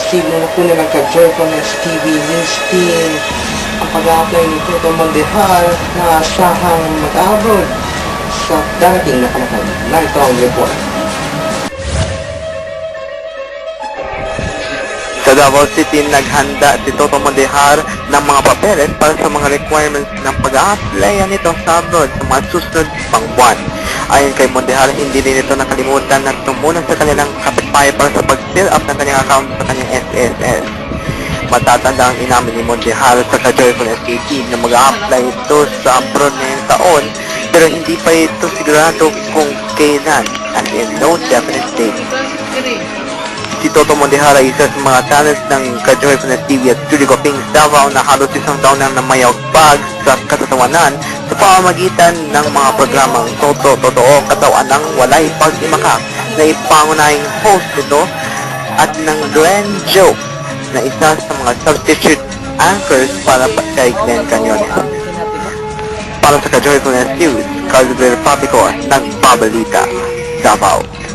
posible na po nilang ka-Joyfulness TV News Team ang pag-apply ni Toto Mondehar na asahang mag-abroad sa darating na panahon. Narito ang report. Sa Davao City, naghanda si Toto Mondehar ng mga papeles para sa mga requirements ng pag-a-applyan nito sa abroad sa mga susunod pang buwan. Ayon kay Mondehar, hindi din ito nakalimutan na tumulong sa kanilang kapitbahay para sa pag-fill up ng kanyang account sa kanyang SSS. Matatanda ang inamin ni Mondehar sa Kajoyful SKT na mag-a-apply ito sa abroad ngayong taon pero hindi pa ito sigurado kung kailan as in no definite date. Si Toto Mondehara isa sa mga talents ng Kajoyfulness TV at Studio Kings Davao na halos isang taon nang namayag bag sa katatawanan sa pamamagitan ng mga programang Toto Totoo Katawan ng Walay Pag-imakak na ipangunahing host nito at ng Glenn Joke na isa sa mga substitute anchors para pa kay Glenn Canyones. Para sa Kajoyfulness News, Calvin Papico, nagbabalita, Davao.